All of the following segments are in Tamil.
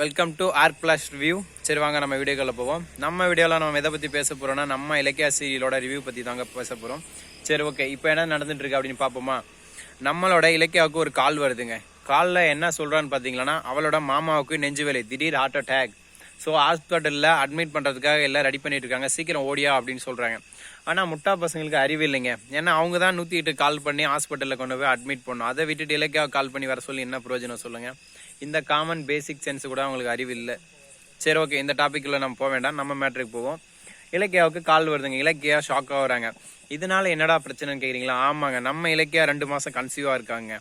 Welcome to R plus review சரி வாங்க நம்ம வீடியோக்குள்ள போவோம். நம்ம வீடியோவில் நம்ம எதை பற்றி பேச போகிறோம்னா நம்ம இலக்கிய சீரியலோட ரிவ்யூ பற்றி தாங்க பேச போகிறோம் சரி ஓகே இப்போ என்ன நடந்துட்டுருக்கு அப்படின்னு பார்ப்போமா? நம்மளோட இலக்கியாவுக்கு ஒரு கால் வருதுங்க. காலில் என்ன சொல்கிறான்னு பார்த்தீங்கன்னா அவளோட மாமாவுக்கு நெஞ்சு வேலை திடீர் ஹார்ட் அட்டாக் ஸோ ஹாஸ்பிட்டலில் அட்மிட் பண்ணுறதுக்காக எல்லாம் ரெடி பண்ணிட்டு இருக்காங்க. சீக்கிரம் ஓடியா அப்படின்னு சொல்கிறாங்க ஆனால் முட்டா பசங்களுக்கு அறிவு இல்லைங்க. ஏன்னா அவங்க தான் நூற்றி எட்டு கால் பண்ணி ஹாஸ்பிட்டலில் கொண்டு போய் அட்மிட் பண்ணணும். அதை விட்டுட்டு இலக்கியாக கால் பண்ணி வர சொல்லி என்ன பிரயோஜனம் சொல்லுங்கள் இந்த காமன் பேசிக் சென்ஸ் கூட அவங்களுக்கு அறிவு இல்லை. சரி ஓகே இந்த டாப்பிக்கில் நம்ம போக வேண்டாம். நம்ம மேட்ருக்கு போவோம். இலக்கியாவுக்கு கால் வருதுங்க. இலக்கியா ஷாக் ஆகுறாங்க இதனால என்னடா பிரச்சனைன்னு கேட்குறீங்களா ஆமாங்க. நம்ம இலக்கியா ரெண்டு மாதம் கன்சீவாக இருக்காங்க.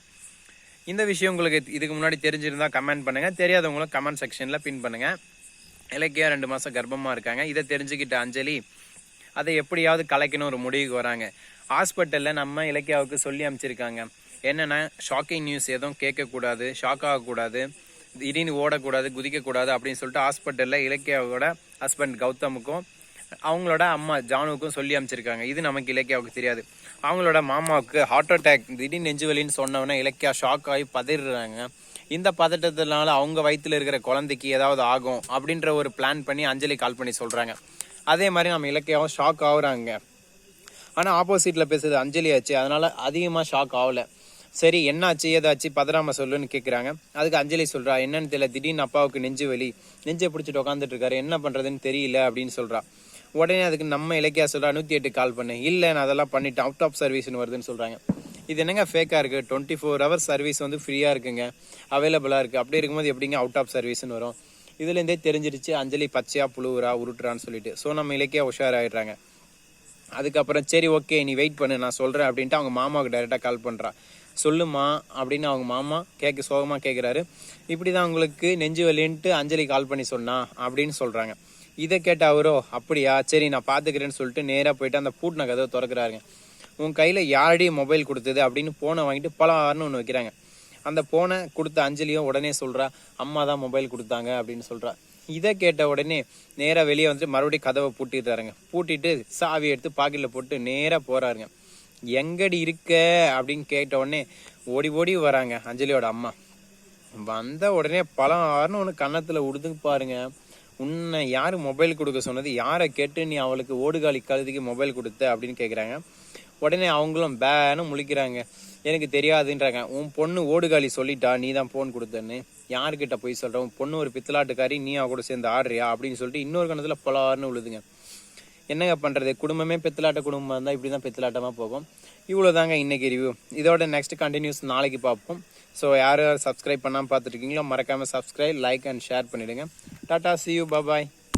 இந்த விஷயம் உங்களுக்கு இதுக்கு முன்னாடி தெரிஞ்சிருந்தா கமெண்ட் பண்ணுங்க. தெரியாதவங்களும் கமெண்ட் செக்ஷனில் பின் பண்ணுங்கள் இலக்கியா ரெண்டு மாதம் கர்ப்பமாக இருக்காங்க. இதை தெரிஞ்சுக்கிட்ட அஞ்சலி அதை எப்படியாவது கலைக்கணும் ஒரு முடிவுக்கு வராங்க. ஹாஸ்பிட்டலில் நம்ம இலக்கியாவுக்கு சொல்லி அமைச்சிருக்காங்க என்னென்னா ஷாக்கிங் நியூஸ் எதுவும் கேட்கக்கூடாது ஷாக் ஆகக்கூடாது திடீர்னு ஓடக்கூடாது குதிக்கக்கூடாது அப்படின்னு சொல்லிட்டு ஹாஸ்பிட்டலில் இலக்கியாவோட ஹஸ்பண்ட் கௌதமுக்கும் அவங்களோட அம்மா ஜானுவுக்கும் சொல்லி அமைச்சிருக்காங்க இது நமக்கு இலக்கியாவுக்கு தெரியாது. அவங்களோட மாமாவுக்கு ஹார்ட் அட்டாக் திடீர்னு நெஞ்சுவலின்னு சொன்னவொன்னே சொன்னவொடனே இலக்கியா ஷாக் ஆகி பதறாங்க இந்த பதட்டத்தினால அவங்க வயிற்றுல இருக்கிற குழந்தைக்கு ஏதாவது ஆகும் அப்படின்ற ஒரு பிளான் பண்ணி அஞ்சலி கால் பண்ணி சொல்கிறாங்க அதே மாதிரி நம்ம இலக்கியாவும் ஷாக் ஆகுறாங்க. ஆனால் ஆப்போசிட்டில் பேசுறது அஞ்சலி ஆச்சு. அதனால் அதிகமாக ஷாக் ஆகல. சரி என்னாச்சு ஏதாச்சு? பதறாம சொல்லுன்னு கேட்குறாங்க அதுக்கு அஞ்சலி சொல்கிறா என்னன்னு தெரியல. திடீர்னு அப்பாவுக்கு நெஞ்சு வலி. நெஞ்சை பிடிச்சிட்டு உட்காந்துட்டு இருக்காரு. என்ன பண்ணுறதுன்னு தெரியல அப்படின்னு சொல்கிறா உடனே அதுக்கு நம்ம இலக்கியா சொல்கிறா நூற்றி எட்டு கால் பண்ணு. இல்லை நான் அதெல்லாம் பண்ணிட்டேன். அவுட் ஆஃப் சர்வீஸ்னு வருதுன்னு சொல்கிறாங்க இது என்னங்க ஃபேக்காக இருக்குது டுவெண்ட்டி ஃபோர் ஹவர்ஸ் சர்வீஸ் வந்து ஃப்ரீயாக இருக்குங்க. அவைலபிளாக இருக்குது அப்படி இருக்கும்போது எப்படிங்க அவுட் ஆஃப் சர்வீஸ்னு வரும். இதுலேருந்தே தெரிஞ்சிருச்சு அஞ்சலி பச்சையாக புழுவுரா உருட்டுறான்னு சொல்லிட்டு. ஸோ நம்ம இலக்கியா உஷாராயிடுறாங்க. அதுக்கப்புறம் சரி ஓகே நீ வெயிட் பண்ணு நான் சொல்கிறேன் அப்படின்ட்டு அவங்க மாமாவுக்கு டைரெக்டாக கால் பண்ணுறா சொல்லுமா அப்படின்னு அவங்க மாமா கேட்க சோகமாக கேட்குறாரு இப்படி தான் உங்களுக்கு நெஞ்சு வலின்ட்டு அஞ்சலி கால் பண்ணி சொன்னா அப்படின்னு சொல்கிறாங்க இதை கேட்ட அவரோ அப்படியா? சரி நான் பார்த்துக்கிறேன்னு சொல்லிட்டு நேராக போயிட்டு அந்த பூட்டின கதவை திறக்கிறாருங்க. உன் கையில் யாரடி மொபைல் கொடுத்தது? அப்படின்னு ஃபோனை வாங்கிட்டு பலவாரன்னு ஒன்று வைக்கிறாங்க. அந்த ஃபோனை கொடுத்த அஞ்சலியும் உடனே சொல்கிறா அம்மா தான் மொபைல் கொடுத்தாங்க அப்படின்னு சொல்கிறா இதை கேட்ட உடனே நேராக வெளியே வந்துட்டு மறுபடியும் கதவை பூட்டிடுறாருங்க. பூட்டிட்டு சாவி எடுத்து பாக்கெட்டில் போட்டு நேராக போகிறாருங்க எங்கடி இருக்க? அப்படின்னு கேட்ட உடனே ஓடி ஓடி வராங்க அஞ்சலியோட அம்மா. வந்த உடனே பழம் ஆறுனு ஒன்று கன்னத்தில் உடுது பாருங்கள் உன்னை யார் மொபைல் கொடுக்க சொன்னது? யாரை கேட்டு நீ அவளுக்கு ஓடுகாலி கழுதிக்கு மொபைல் கொடுத்த? அப்படின்னு கேட்குறாங்க உடனே அவங்களும் பேன்னு முழிக்கிறாங்க. எனக்கு தெரியாதுன்றாங்க. உன் பொண்ணு ஓடுகாலி சொல்லிட்டா? நீ தான் ஃபோன் கொடுத்தன்னு. யார்கிட்ட போய் சொல்கிற உன் பொண்ணு ஒரு பித்தலாட்டுக்காரி நீ அவ கூட சேர்ந்து ஆடுறியா? அப்படின்னு சொல்லிட்டு இன்னொரு கணத்தில் பலார்னு விழுதுங்க என்னங்க பண்ணுறது குடும்பமே பித்தலாட்ட குடும்பமாக இருந்தால் இப்படி தான் பித்தலாட்டமாக போகும். இவ்வளோ தாங்க இன்றைக்கி ரிவ்யூ இதோட நெக்ஸ்ட் கண்டினியூஸ் நாளைக்கு பார்ப்போம். ஸோ யார் யார் சப்ஸ்கிரைப் பண்ணாமல் பார்த்துருக்கீங்களோ மறக்காமல் சப்ஸ்கிரைப் லைக் அண்ட் ஷேர் பண்ணிவிடுங்க டாடா சி யூ பாய்